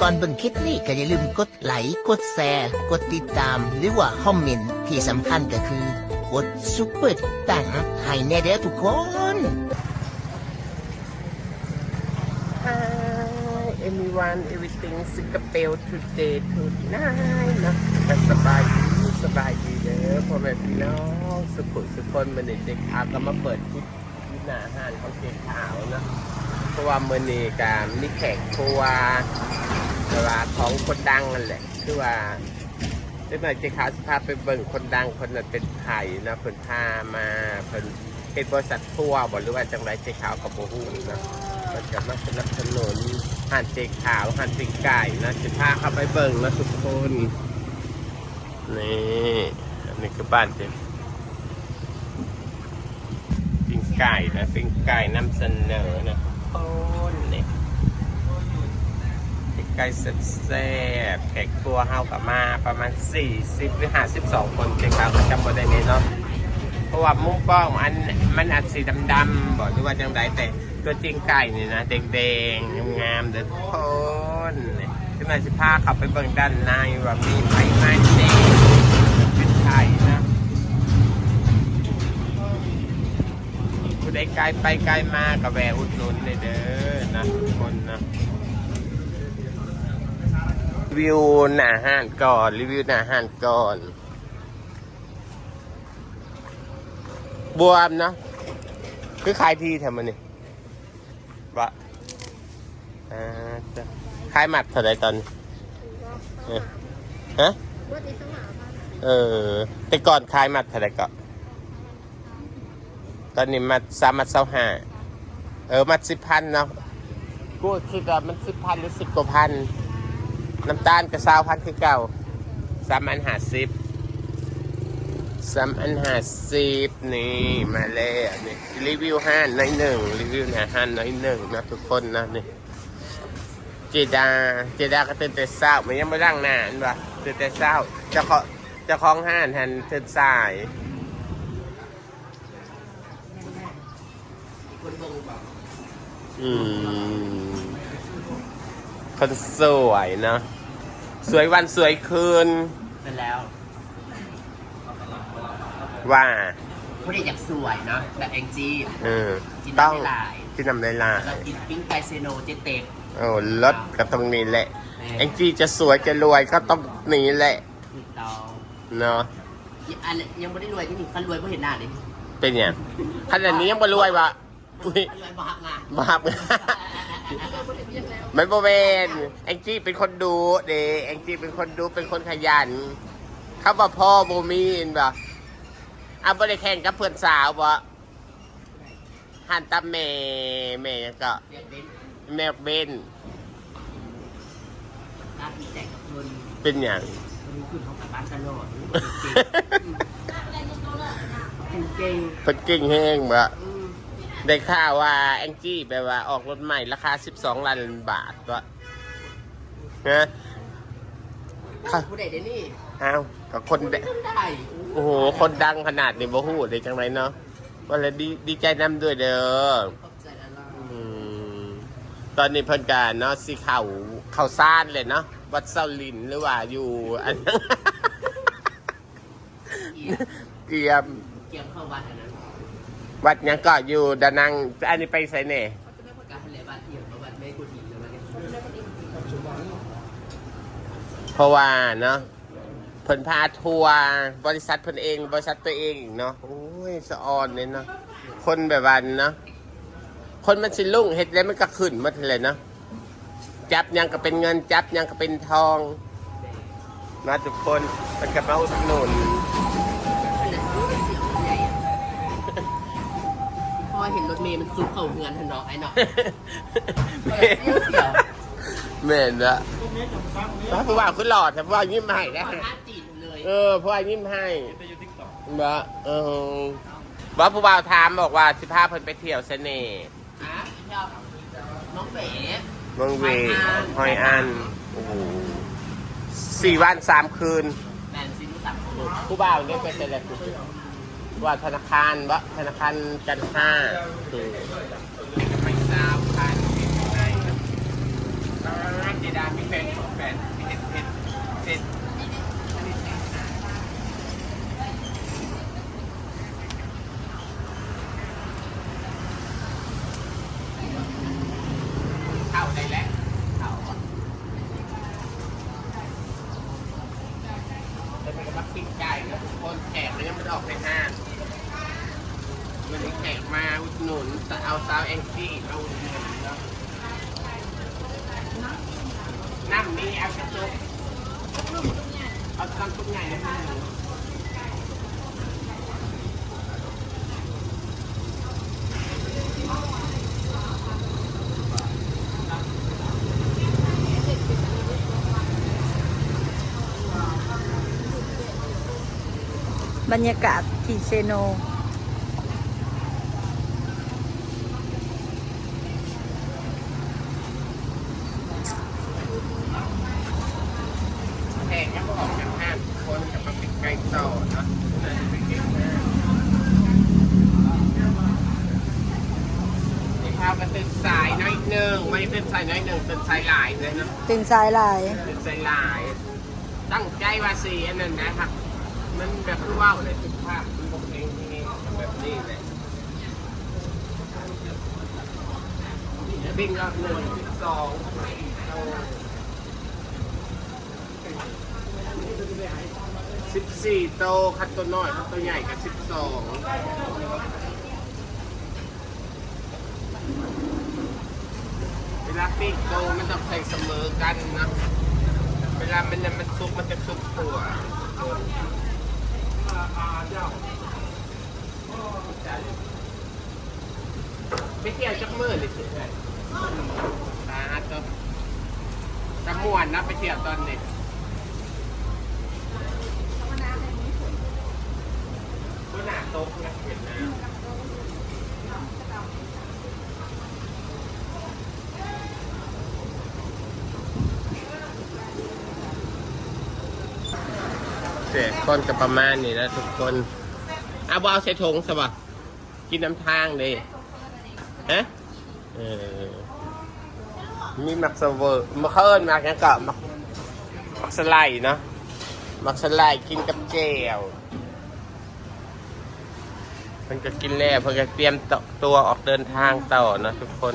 ก่อนเบิ่งคลิปนี้ก็อย่าลืมกดไลค์กดแชร์กดติดตาม หรือว่าคอมเมนต์ที่สำคัญก็คือกดซุปเปอร์ตังให้แน่เด้อทุกคน Hi everyone everything Singapore today tonight นะก็สบายดีสบายดีเด้อพ่อแม่พี่น้องสุขุสุขคนมันเด็กขาก็มาเปิดคลิปที่หน้าห้านของเจ๊ขาวนะเพราะว่ามื่อนี้การมีแขกครัว แต่ว่าของคนดังนั่นแหละ คือว่าเจ๊หน่อยเจ๊ขาวสิพาไปเบิ่งคนดังคนนั้นเป็นไผ่นะเพิ่นพามาเพิ่นเป็นบริษัททัวร์บ่หรือว่าจังไรเจ๊ขาวกับโบฮูนะก็จะมาสนับสนุนหั่นเจขาวหั่นปิงไก่นะจะพาเข้าไปเบิ่งนะทุกคนนี่อันนี้คือบ้านเจปิงไก่นะปิงไก่นำเสนอนะทุกคนนี่ปิง ไก่แซ่บๆแขกตัวเฮากับมาประมาณ 40 หรือ 52 คนเจขาวก็จำบ่ได้เลยเนาะเพราะว่ามุ้งป้องอันมันอัดสีดำๆบอกที่ว่าจังไดแต่ตัวจริงไก่นี่นะแดงๆงามๆเด้อทุกคนขึ้นมาสิพาขับไปเบิ่งด้านในว่ามีไฟไหม้เด็เป็นไข่นะผู้ใดไกลไปไกลมากับแวะอุดหนุนเลยเด้อนะทุกคนนะ วิวหน้าห้านก่อน รีวิวหน้าห้านก่อน บวมเนาะคือขายทีทำมันนี่วะอ่าจ้ะขายหมัดเท่าไรตอนนี้เออฮะเออ แต่ก่อนขายหมัดเท่าไรก็ตอนนี้มัดสามมัดเศร้าห้าเออ มัดสิบพันเนาะกูคิดว่ามันสิบพันหรือสิบกว่าพัน น้ำตาลกับสาวพันคือเก่าสามอันหาสิบสามอันหาสิบนี่มาแล้วนี่รีวิวห้านน้อยหนึ่งรีวิวนะห้านน้อยหนึ่งนะทุกคนนะนี่เจดาเจดาก็ตื่นแต่เช้ามันยังไม่ร่างนานวะตื่นแต่เช้าจะของเจะของห้านหันตื่นสายอืม คนสวยเนอะสวยวันสวยคืน เป็นแล้วว่า ผู้ใดอยากสวยเนาะแบบแองจี้เออกินน้ำต้องไม่ลายกินน้ำในลายแล้วกินปิ้งไก่เซโนเจเต็กโอ้รถกับตรงนี้แหละแม่แองจี้จะสวยจะรวยก็ต้องนี้แหละ ถูกต้องเนาะอันยังไม่ได้รวยที่นี่คันรวยเพราะเห็นหน้าเลยเป็นอย่างขนาดนี้ยังไม่รวยวะอุ้ยคันรวยบ้างาน บาปไม่ประเวนแองจี้เป็นคนดูเดแองจี้เป็นคนดูเป็นคนขยัน เขาบอกพ่อโบมีนบ่อะบ่ได้แข่งกับเพื่อนสาวบ่หันตาเมเมยังก็เรียกเบนแมวเบนกล้าดีใจกับคนเป็นอย่างคนขึ้นเขากลับบ้านตลอดเก่งเป็นเก่งแห้งบ่ๆอืม ได้ข่าวว่าแองจี้แปลว่าออกรถใหม่ราคา 12 ล้านบาทก็นะค่ะผู้ใดเดี๋ยวนี้อ้าวกับคนเดได้โอ้โห คนดังขนาดนี้บ่ฮู้ได้จังไรเนาะวันละดีดีใจนำด้วยเด้อขอบใจอะไรอืมตอนนี้เพิ่นการเนาะสิเข่าเข่าซ่านเลยเนาะวัดเซาลินหรือว่าอยู่อันเกียมเกี่ยมเข้าวัดอันนั้น วัดยังก็อยู่ดานัง อันนี้ไปไสเน่เน่เพราะว่าเนาะเพิ่นพาทัวร์บริษัทเพิ่นเอง บริษัทตัวเองเนาะโอ้ยสะออนเลยเนาะคนแบบวันเนาะคนมันสิลุ่งเฮ็ดแล้วมันก็ขึ้นหมาเลยเนาะจับยังก็เป็นเงินจับยังก็เป็นทองนะทุกคนมันก็มาอุดหนุนมัน พอเห็นรถเมย์มันซุกเข้าเงินทันเนาะไอ้เนาะแม่นละเพราะว่าคุณหลอดแต่เพราะว่ายิ้มให้นะตอนหน้าจีนเลยเออเพราะว่ายิ้มให้บ่เออบ่ผู้บ่าวถามบอกว่าสิพาเพิ่นไปเที่ยวเสน่ห์อะชอบน้องเป๋ เมืองเวหอยอันโอ้โหสี่วันสามคืน แมนซีนุสัมของลูกผู้บ่าวได้ไปแต่ละคืน ว่าธนาคารวะธนาคารกันห้าตูไม่ทราบค่ะเป็นยังไงเจดาพี่แฟนของแฟนพี่เห็นเห็นเสร็เข้าได้แล้ว เอาซาวแองจี้มาอุดหนุนเนาะน้ำมีเอากระตุกเอาตำตุ้งใหญ่นะพี่บรรยากาศที่เซโน แขกยังไม่ออกจากห้างคนจะมาปิดไก่ต่อเนาะน่าจะไปเก็บหน้า นี่พากันตื่นสายน้อยหนึ่งไม่ตื่นสายน้อยหนึ่งตื่นสายหลายเลยเนาะตื่นสายหลายตื่นสายหลาย ตั้งใจว่าสีอันนั้นนะครับ มันแบบคือว่าวเลยสุภาพมันบอกเองที่นี่แบบนี้เลยวิ่งก็หนึ่งสองสิบสี่โตคัดตัวน้อยคัดตัวใหญ่กับสิบสองเวลา ปีโตมันต้องใส่เสมอกันนะ เวลามันเนี่ยมันซุกมันจะซุกตัวไม่เที่ยวจักมือเลยสิตาตัวจะม่วนนะไปเที่ยวตอนนี้ตัวหนาโต๊ะนะเห็นนะ เสียคนกับประมาณนี้นะทุกคนเอาบเอาใส่ถุงสบะกินน้ำทางเลยฮะเออมีมักสเวอร์มาเคิร์นมักยังกะมักมักสไลด์เนาะมักสไลด์กินกับเจลเพิ่นก็กินแล้วเพิ่นก็เตรียมตัวออกเดินทางต่อนะทุกคน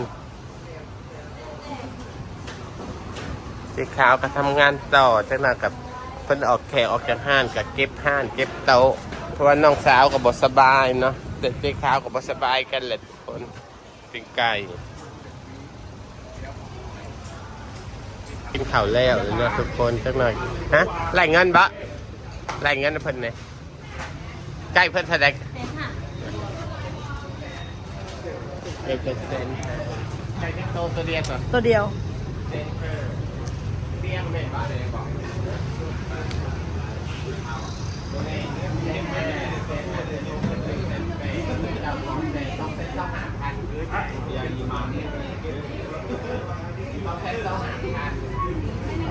สีขาวก็ทำงานต่อจังหวะกับ พิ่นออกแขกออกจากห้านกับเก็บห้านเก็บโต๊ะเพราะว่าน้องสาวกับบสบายเนาะเด็กสีขาวกับบสบายกันแหละทุกคนเป็นไก่กินข้าวแล้วเลยเนาะทุกคนสักหน่อยฮะไล่เงินบะไล่เงินให้เพิ่นเนี่ยใกล้เพิ่นเท่าไหร่เอ็ดเปอร์เซ็นต์ใกล้ที่โตตัวเดียวก่อนตัวเดียวเซ็นห้าเบี้ยงแม่บ้านเลย บอกต้องใช้ต้องหาพัน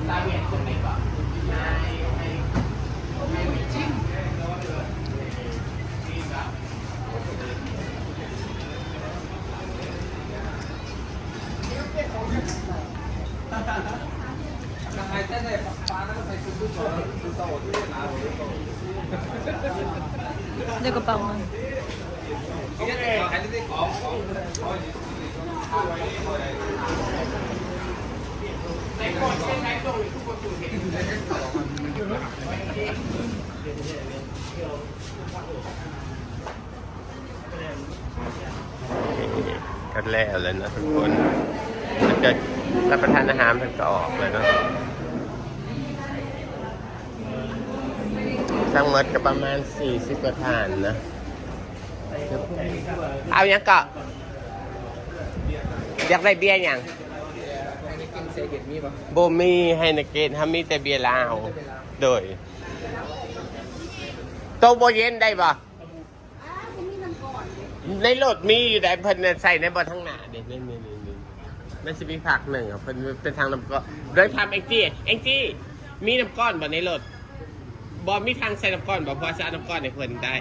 ตาเวียนคนไหนก่อนายไอ้ไอ้วิจิมนี่ครับ เดี๋ยวกระเป๋ามัน ในคนเช่นในตรงนี้ทุ ก็แล้วเลยนะทุกคนถ้าเกิดรับประทานอาหารมันก็ออกเลยเนาะทั้งหมดก็ประมาณ 40กว่าทานนะ เอาอยังก็อยากได้เบียร์ยัง โบมีให้นกเกตทำมีแต่เบียร์ลาวโดยโตะโบเย็นได้ปะในรถมีอยู่แต่เพิ่นน่ะใส่ในบอทั้งหน้าเด็นี่นี่นี่นี่มันจะมีผักหนึ่งอะเพิ่นเป็นทางน้ำก้อนโดยทำเอ็งจี้เอ็งจี้มีน้ำก้อนบ่ในรถบอมีทางใส่น้ำก้อนบ่พอจะเอาน้ำก้อนในเพิ่นได้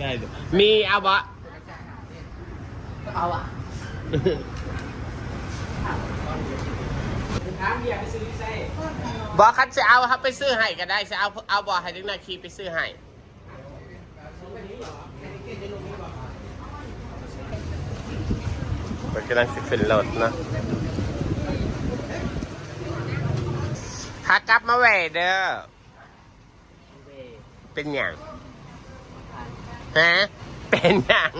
ได้เด้อมีเอาบ่เอาอะ บอกคันจะเอาครับไปซื้อให้ก็ได้จะเอาเอาบ่ให้ดึงนาคีไปซื้อให้มันกำลังสิขึ้นรถเนาะขากลับมาแหวเด้อ เป็นอย่างฮะ เป็นอย่าง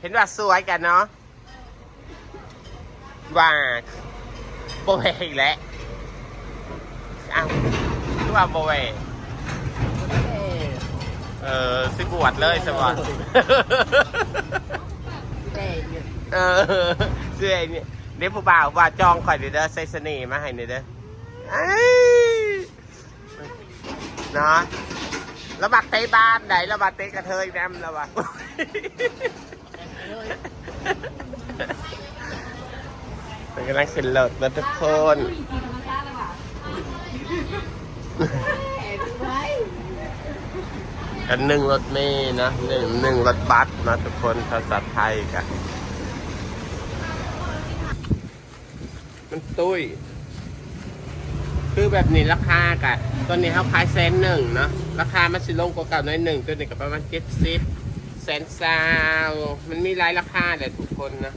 เห็นว่าสวยกันเนาะ ว่าโบเวอีกแล้วอ้าวคือว่าโบเวเออสิบวชเลยสบอนเออเสื้อไอ้เนี่ยเดี๋ยวผู้บ่าวว่าจองคอยเดี๋ยวเด้อใส่เสน่ห์มาให้หน่อยเด้อเอ้ยเนาะแล้วบักเตะบ้านไหนแล้วบักเตะกระเทยแนมแล้ววะ เป็นกำลังขึ้นรถนะทุกคนกันหนึ่งรถเมย์นะหนึ่งหนึ่งรถบัสนะทุกคนภาษาไทยกันมันตุ้ย คือแบบนี้ราคากะตอนนี้เขาขายแสนหนึ่งเนาะราคามันสิลงกว่าเก่าน้อยหนึ่งตัวนี้ก็ประมาณเจ็ดสิบแสนซาวมันมีหลายราคาแหละทุกคนนะ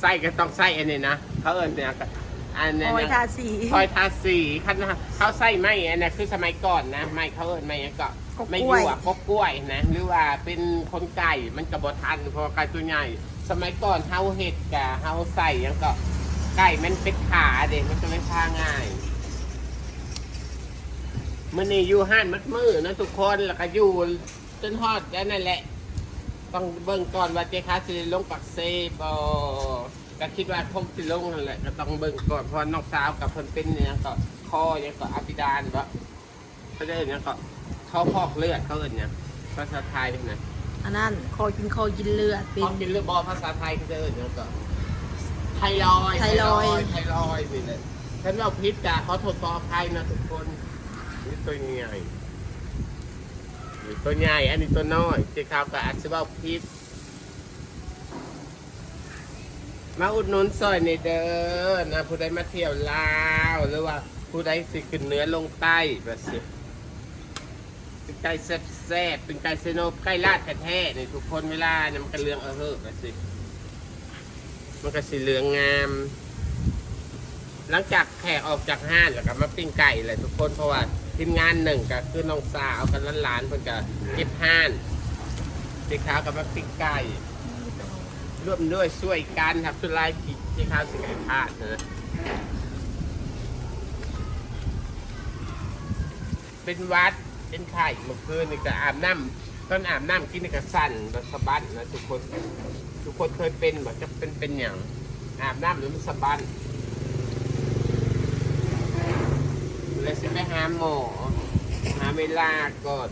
ไส้ก็ต้องไส้อันนี้นะเขาเอิญเนี่ยก็อันนี้โอ้ยนะทาสีคอยทาสีคันนะเขาใส่ไม้อันนี้คือสมัยก่อนนะไม้เขาเอิญไม้อันก็ไม่อยู่อะกบกล้วยนะหรือว่าเป็นคนไก่มันกระบทันเพราะว่าไก่ตัวใหญ่ สมัยก่อนเฮาเห็ดกะเฮาใส่ยังก็ไก่มันเป็นขาเด็มันก็ไม่พาง่ายมันนี่อยู่ห้านมัดมือนะทุกคนแล้วก็อยู่จนฮอดแล้วนั่นแหละ ต้องเบิ่งก่อนว่าเจ๊ค้าสิได้ลงปักเซบอก็คิดว่าคงสิลงนั่นแหละก็ต้องเบิ่งก่อนเพราะน้องสาวกับเพิ่นเป็นเนี่ยงก็คอเนี่ยงก็อภิดานก็เขาได้เนี่ยงก็เขาพอกเลือดเขาเอิ้นเนี่ยงภาษาไทยนะอันนั้นคอกินคอกินเลือดเป็พอนกินเลือดบอภาษาไทยเขาจะเอิ้นเนี่ยงก็ไทรอยด์ไทรอยด์ ไทรอยด์นี่แหละฉันว่าพิษจ้ะขอโทษขออภัยนะทุกคนนี่ตัวใหญ่นี่ ตัวใหญ่อันนี้ตัวน้อยเจ๊ขาวกับอาจจะว่าพิษมาอุดหนุนซอยในเด้อนะผู้ใดมาเที่ยวลาวหรือว่าผู้ใดสิขึ้นเหนือลงใต้แบบสิเป็นไก่แซ่บๆเป็นไก่เซโนไก่ลาดแท้ๆนี่ทุกคนเวลาเนี่ยมันก็เลืองเออเฮ้อแบบสิมันก็สีเหลืองงาม หลังจากแขกออกจากห้างแล้วก็มาปิ้งไก่เลยทุกคนเพราะว่า ทีมงานหนึ่งก็คือน้องสาวกับหลานๆเพิ่นก็เก็บห้านสีขาวกับมาปิ้งไก่ร่วมด้วยช่วยกันครับสุดลายกิจที่ข้าวสิงห์พาดนะเป็นวัดเป็นไข่เมื่อคืนนี่ก็อาบน้ำตอนอาบน้ำกินนี่ก็สั่นแล้วสะบั้นะทุกคน ทุกคนเคยเป็นแบบจะเป็นเป็นอย่างอาบน้ำหรือมันสะบั้น เลยสิไปหาหมอ หาเวลาก่อน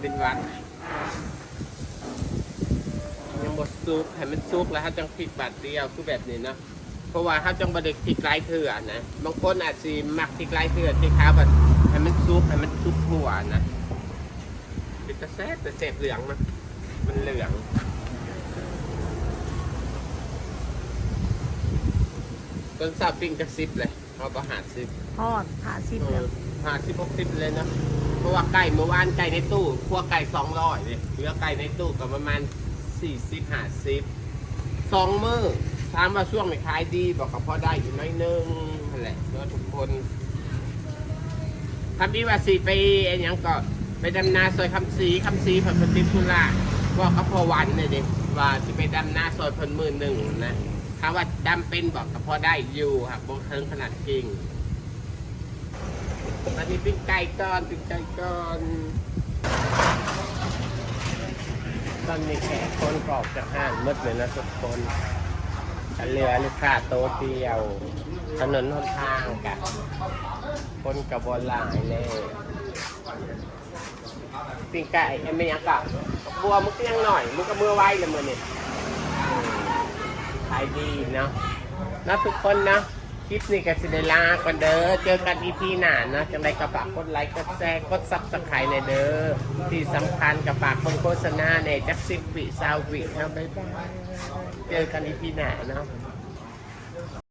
เป็นวัดยังบดซุกให้มันซุกแล้วถ้าจังพริกบาทเดียวคือแบบนี้เนาะเพราะว่าถ้าจังบไดกพริกไร้เถื่อนนะบางคนอาจจะมักพริกไร้เถื่อนที่ค้าแบบให้มันซุกให้มันซุกหัวนะเป็นตะแซ่บแต่แซ่บเหลืองมันมันเหลือง ต้นซาปิ้งจะซิปเลยเขาก็หาซิปทอดทาซิบเลยหาสิบหกสิบเลยนะเพราะว่าไก่เมื่อวานไก่ในตู้พวกไก่สองร้อยเนี่ยเหลือไก่ในตู้ก็ประมาณสี่สิบห้าสิบสองมือถามว่าช่วงไหนขายดีบอกกับพอได้อยู่น้อยนึงนั่นแหละเพื่อทุกคนทำดีว่าสี่ปีไอ้หยังก็ไปดำนาซอยคำสีคำสีเพิ่นเป็นติดธุระบอกกับพอวันเนี่ยเด็ว่าสิไปดำนาซอยเพิ่นมือหนึ่งนะ ถ้าว่าดำเป็นบอกกับพอได้อยู่ครับบนเทิงขนาดจริงตอนนี้ปิ้งไก่ก่อนปิ้งไก่ก่อนตอนนี้แขกคนกรอบจากห้างมืดเลยนะทุกคนกันเรือลูกค้าโต๊ะเดียว ถนนหนทางกันคนกับบอลลายเลยปิ้งไก่ไอ้ไม่ยังกับบัวมึงก็ยังหน่อยมึงก็มือไว้เลยมือนี่ย ขายดีเนาะนะทุกคนนะคลิปนี้ก็สิได้ลาก่อนเด้อ เจอกันอีพีหน้านะจังไรกระปากกดไลค์กดแชร์กดซับสไครต์ในเด้อ ที่สำคัญกับปากคนโฆษณาในจักสิบวิซาววินะบ๊ายบาย เจอกันอีพีหน้าเนาะ